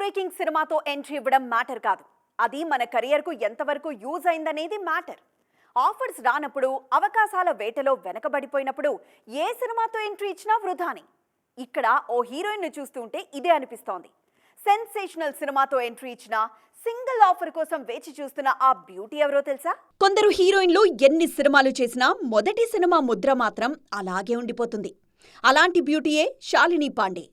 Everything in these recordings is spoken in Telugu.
బ్రేకింగ్ సినిమాతో ఎంట్రీ ఇవ్వడం మ్యాటర్ కాదు. అది మన కెరియర్కు ఎంతవరకు యూజ్ అయిందనేది మ్యాటర్ ఆఫర్స్ రానప్పుడు అవకాశాల వేటలో వెనకబడిపోయినప్పుడు ఏ సినిమాతో ఎంట్రీ ఇచ్చినా వృధాని. ఇక్కడ ఓ హీరోయిన్ను చూస్తుంటే ఇదే అనిపిస్తోంది. సెన్సేషనల్ సినిమాతో ఎంట్రీ ఇచ్చిన సింగిల్ ఆఫర్ కోసం వేచి చూస్తున్న ఆ బ్యూటీ ఎవరో తెలుసా? కొందరు హీరోయిన్లు ఎన్ని సినిమాలు చేసినా మొదటి సినిమా ముద్ర మాత్రం అలాగే ఉండిపోతుంది. అలాంటి బ్యూటీయే శాలిని పాండే.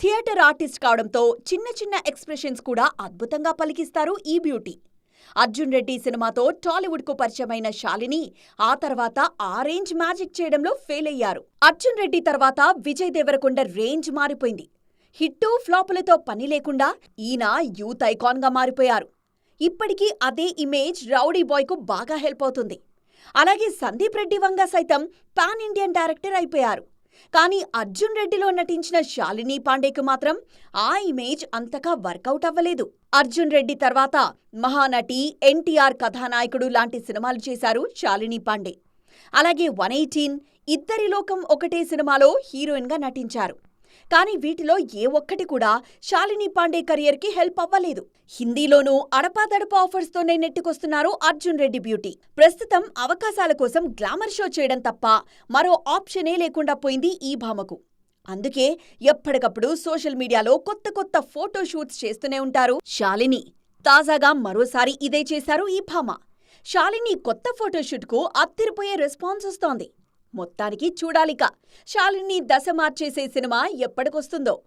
థియేటర్ ఆర్టిస్ట్ కావడంతో చిన్న చిన్న ఎక్స్ప్రెషన్స్ కూడా అద్భుతంగా పలికిస్తారు ఈ బ్యూటీ. అర్జున్ రెడ్డి సినిమాతో టాలీవుడ్కు పరిచయమైన శాలిని ఆ తర్వాత ఆ రేంజ్ మ్యాజిక్ చేయడంలో ఫెయిల్ అయ్యారు. అర్జున్ రెడ్డి తర్వాత విజయ్ దేవరకొండ రేంజ్ మారిపోయింది. హిట్టు ఫ్లాపులతో పని లేకుండా ఈయన యూత్ ఐకాన్గా మారిపోయారు. ఇప్పటికీ అదే ఇమేజ్ రౌడీ బాయ్కు బాగా హెల్ప్ అవుతుంది. అలాగే సందీప్ రెడ్డి వంగ సైతం పాన్ ఇండియన్ డైరెక్టర్ అయిపోయారు. కానీ అర్జున్ రెడ్డిలో నటించిన శాలిని పాండేకు మాత్రం ఆ ఇమేజ్ అంతగా వర్కౌట్ అవ్వలేదు. అర్జున్ రెడ్డి తర్వాత మహానటి ఎన్టీఆర్ కథానాయకుడు లాంటి సినిమాలు చేశారు శాలిని పాండే. అలాగే వన్ ఎయిటీన్ ఇద్దరి లోకం ఒకటే సినిమాలో హీరోయిన్గా నటించారు. కానీ వీటిలో ఏ ఒక్కటి కూడా శాలిని పాండే కెరియర్కి హెల్ప్ అవ్వలేదు. హిందీలోనూ అడపాదడపా ఆఫర్స్తోనే నెట్టుకొస్తున్నారు అర్జున్ రెడ్డి బ్యూటీ. ప్రస్తుతం అవకాశాల కోసం గ్లామర్ షో చేయడం తప్ప మరో ఆప్షనే లేకుండా పోయింది ఈ భామకు. అందుకే ఎప్పటికప్పుడు సోషల్ మీడియాలో కొత్త కొత్త ఫోటో షూట్స్ చేస్తూనే ఉంటారు శాలిని. తాజాగా మరోసారి ఇదే చేశారు ఈ భామ. శాలిని కొత్త ఫోటోషూట్కు అత్తిరిపోయే రెస్పాన్స్ వస్తోంది. మొత్తానికి చూడాలిక. శాలిని దశ మార్చేసే సినిమా ఎప్పటికొస్తుందో.